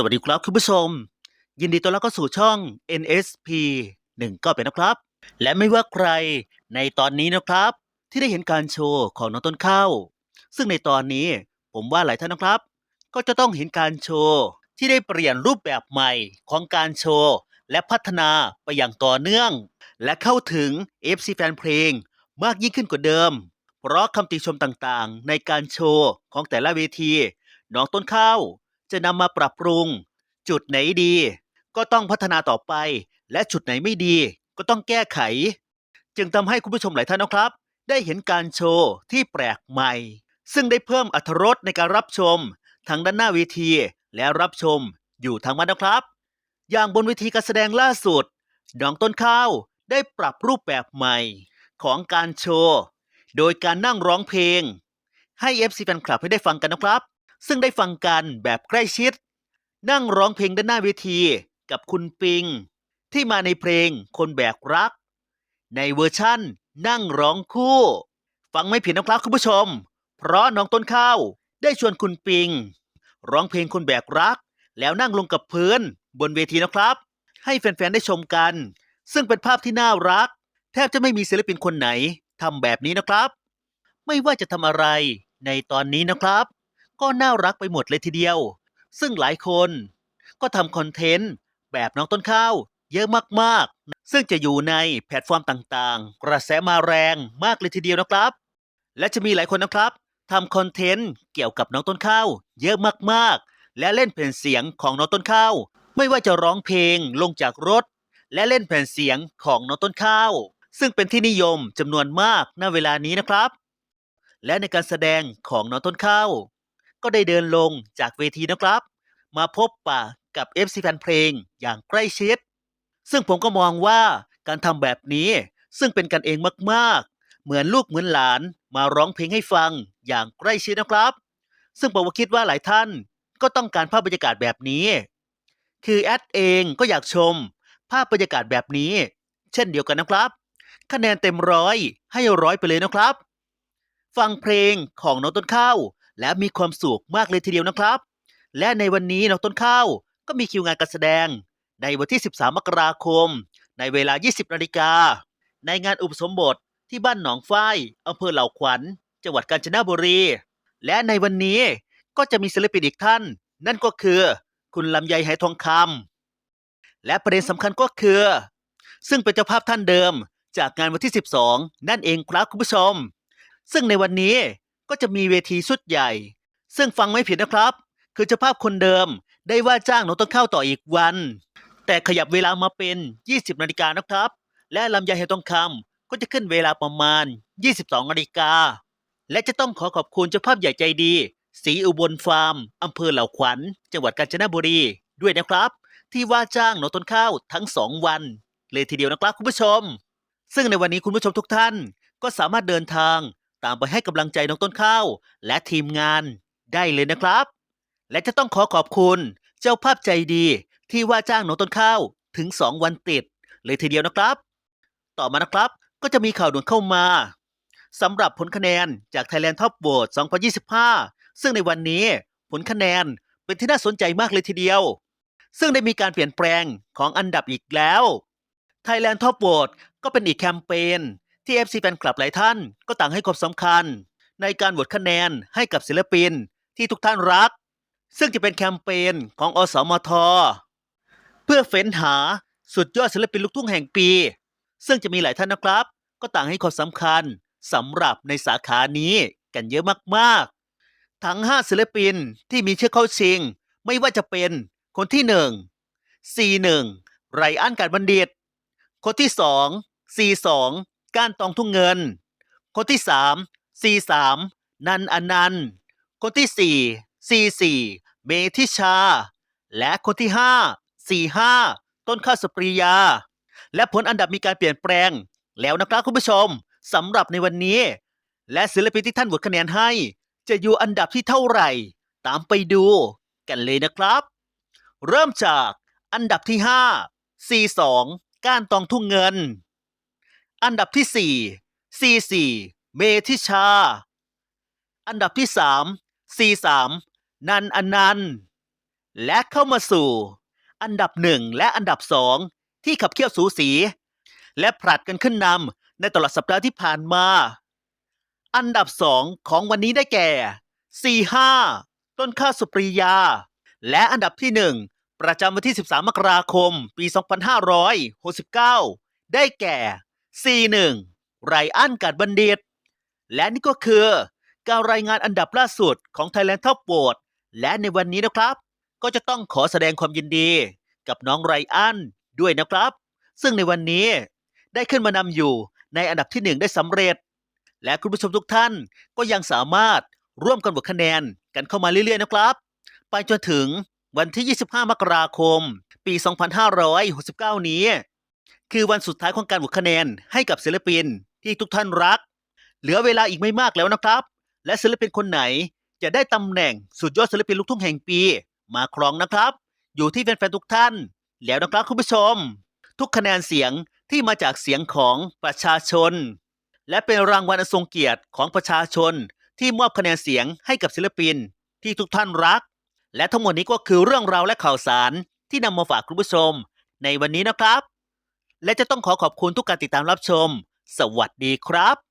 สวัสดีครับคุณผู้ชม ยินดีต้อนรับเข้าสู่ช่อง NSP 1ก็เป็นนะครับ และไม่ว่าใครในตอนนี้นะครับ ที่ได้เห็นการโชว์ของน้องต้นข้าวซึ่งในตอนนี้ผมว่าหลายท่านนะครับ ก็จะต้องเห็นการโชว์ที่ได้เปลี่ยนรูปแบบใหม่ของการโชว์ และพัฒนาไปอย่างต่อเนื่อง และเข้าถึง FC แฟนเพลงมากยิ่งขึ้นกว่าเดิม เพราะคำติชมต่างๆ ในการโชว์ของแต่ละเวทีน้องต้นข้าว จะนำมาปรับปรุง จุดไหนดี ก็ต้องพัฒนาต่อไป และจุดไหนไม่ดี ก็ต้องแก้ไข จึงทำให้คุณผู้ชมหลายท่านนะครับ ได้เห็นการโชว์ที่แปลกใหม่ ซึ่งได้เพิ่มอรรถรสในการรับชมทั้งด้านหน้าเวทีและรับชมอยู่ทางบ้านนะครับ อย่างบนเวทีการแสดงล่าสุดน้องต้นข้าวได้ปรับรูปแบบใหม่ ของการโชว์ โดยการนั่งร้องเพลง ให้ FC แฟนคลับให้ได้ฟังกันนะครับ ซึ่งได้ฟังกันแบบใกล้ชิด นั่งร้องเพลงด้านหน้าเวทีกับคุณปิง ที่มาในเพลงคนแบกรัก ในเวอร์ชั่น นั่งร้องคู่ ฟังไม่ผิดนะครับคุณผู้ชม เพราะน้องต้นข้าวได้ชวนคุณปิง ร้องเพลงคนแบกรัก แล้วนั่งลงกับพื้นบนเวทีนะครับ ให้แฟนๆได้ชมกัน ซึ่งเป็นภาพที่น่ารัก แทบจะไม่มีศิลปินคนไหนทำแบบนี้นะครับ ไม่ว่าจะทำอะไรในตอนนี้นะครับ ก็น่ารักไปหมดเลยทีเดียว ซึ่งหลายคนก็ทำคอนเทนต์แบบน้องต้นข้าวเยอะมากๆ ซึ่งจะอยู่ในแพลตฟอร์มต่างๆ กระแสมาแรงมากเลยทีเดียวนะครับ และจะมีหลายคนนะครับทำคอนเทนต์เกี่ยวกับน้องต้นข้าวเยอะมากๆ และเล่นแผ่นเสียงของน้องต้นข้าวไม่ว่าจะร้องเพลงลงจากรถ และเล่นแผ่นเสียงของน้องต้นข้าว ซึ่งเป็นที่นิยมจำนวนมากณเวลานี้นะครับ และในการแสดงของน้องต้นข้าว ก็ได้เดินลงจากเวทีนะครับ มาพบปะกับ FC แฟนเพลงอย่างใกล้ชิด ซึ่งผมก็มองว่าการทำแบบนี้ซึ่งเป็นกันเองมากๆ เหมือนลูกเหมือนหลานมาร้องเพลงให้ฟังอย่างใกล้ชิดนะครับ ซึ่งผมคิดว่าหลายท่านก็ต้องการภาพบรรยากาศแบบนี้ คือแอดเองก็อยากชม ภาพบรรยากาศแบบนี้ เช่นเดียวกันนะครับ คะแนนเต็มร้อยให้ร้อยไปเลยนะครับ ฟังเพลงของน้องต้นข้าว และมีความสุขมากเลยทีเดียวนะครับ และในวันนี้น้องต้นข้าวก็มีคิวงานการแสดง ในวันที่ 13 มกราคม ในเวลา 20 นาฬิกา ในงานอุปสมบทที่บ้านหนองฝ้ายอำเภอเหล่าขวัญ จังหวัดกาญจนบุรี และในวันนี้ก็จะมีศิลปินอีกท่าน นั่นก็คือคุณลำไยไหทองคำและประเด็นสำคัญก็คือ ซึ่งเป็นเจ้าภาพท่านเดิม จากงานวันที่ 12 นั่นเองครับคุณผู้ชม ซึ่งในวันนี้ ก็จะมีเวทีชุดใหญ่ ซึ่งฟังไม่ผิดนะครับ คือเจ้าภาพคนเดิมได้ว่าจ้างหน้องต้นข้าวต่ออีกวัน แต่ขยับเวลามาเป็น 20 นาฬิกานะครับ และลำไยเหทองคำก็จะขึ้นเวลาประมาณ 22 นาฬิกา และจะต้องขอขอบคุณเจ้าภาพใหญ่ใจดีสีอุบลฟาร์มอำเภอเหล่าขวัญ จังหวัดกาญจนบุรีด้วยนะครับ ที่ว่าจ้างหน้องต้นข้าวทั้งสองวัน เลยทีเดียวนะครับคุณผู้ชม ซึ่งในวันนี้คุณผู้ชมทุกท่านก็สามารถเดินทาง ตามไปให้กำลังใจน้องต้นข้าว และทีมงานได้เลยนะครับ และจะต้องขอขอบคุณเจ้าภาพใจดีที่ว่าจ้างน้องต้นข้าวถึง 2 วันติด เลยทีเดียวนะครับ ต่อมานะครับก็จะมีข่าวด่วนเข้ามาสำหรับผลคะแนนจาก Thailand Top Vote 2025 ซึ่งในวันนี้ผลคะแนนเป็นที่น่าสนใจมากเลยทีเดียว ซึ่งได้มีการเปลี่ยนแปลงของอันดับอีกแล้ว Thailand Top Vote ก็เป็นอีกแคมเปญ ที่ FC แฟนคลับหลายท่านก็ต่างให้ความสำคัญ ในการโหวตคะแนนให้กับศิลปินที่ทุกท่านรัก ซึ่งจะเป็นแคมเปญของอสมท เพื่อเฟ้นหาสุดยอดศิลปินลูกทุ่งแห่งปี ซึ่งจะมีหลายท่านนะครับ ก็ต่างให้ความสำคัญสำหรับในสาขานี้กันเยอะมากๆ ทั้ง 5 ศิลปินที่มีชื่อเข้าชิง ไม่ว่าจะเป็นคนที่ 1 C1 ไรอันการบัณฑิต คนที่ 2 C2 ก้านตองทุ่งเงิน คนที่3 C3 นันอนันต์ คนที่4 C4 เมธิชา และคนที่5 C5 ต้นข้าวสปริยา และผลอันดับมีการเปลี่ยนแปลง แล้วนะครับคุณผู้ชมสำหรับในวันนี้ และศิลปินที่ท่านโหวตคะแนนให้ จะอยู่อันดับที่เท่าไหร่ ตามไปดูกันเลยนะครับ เริ่มจากอันดับที่ 5 C2 ก้านตองทุ่งเงิน อันดับที่ 4 C4 เมธิชา อันดับที่ 3 C3 นันอนันต์ และเข้ามาสู่ อันดับหนึ่งและอันดับสองที่ขับเคี่ยวสูสี และผลัดกันขึ้นนำในตลอดสัปดาห์ที่ผ่านมา อันดับสองของวันนี้ได้แก่45ต้นข้าวสุปรียา และอันดับที่หนึ่งประจำวันที่ 13 มกราคม ปี 2569 ได้แก่ 41 ไรอันกาดบัณฑิต และนี่ก็คือการรายงานอันดับล่าสุดของ Thailand Top v o t e และในวันนี้นะครับ ก็จะต้องขอแสดงความยินดีกับน้องไรอันด้วยนะครับ ซึ่งในวันนี้ได้ขึ้นมานำอยู่ในอันดับที่หนึ่งได้สำเร็จ และคุณผู้ชมทุกท่านก็ยังสามารถร่วมกันบวกคะแนนกันเข้ามาเรื่อยๆนะครับ ไปจนถึงวันที่ 25 มกราคม ปี 2569 นี้ คือวันสุดท้ายของการบวกคะแนนให้กับศิลปินที่ทุกท่านรัก เหลือเวลาอีกไม่มากแล้วนะครับ และศิลปินคนไหนจะได้ตำแหน่งสุดยอดศิลปินลูกทุ่งแห่งปี มาครองนะครับ อยู่ที่แฟนๆทุกท่าน แล้วนะครับคุณผู้ชม ทุกคะแนนเสียงที่มาจากเสียงของประชาชน และเป็นรางวัลอันทรงเกียรติของประชาชน ที่มอบคะแนนเสียงให้กับศิลปินที่ทุกท่านรัก และทั้งหมดนี้ก็คือเรื่องราวและข่าวสารที่นำมาฝากคุณผู้ชม ในวันนี้นะครับ และจะต้องขอขอบคุณทุกการติดตามรับชม สวัสดีครับ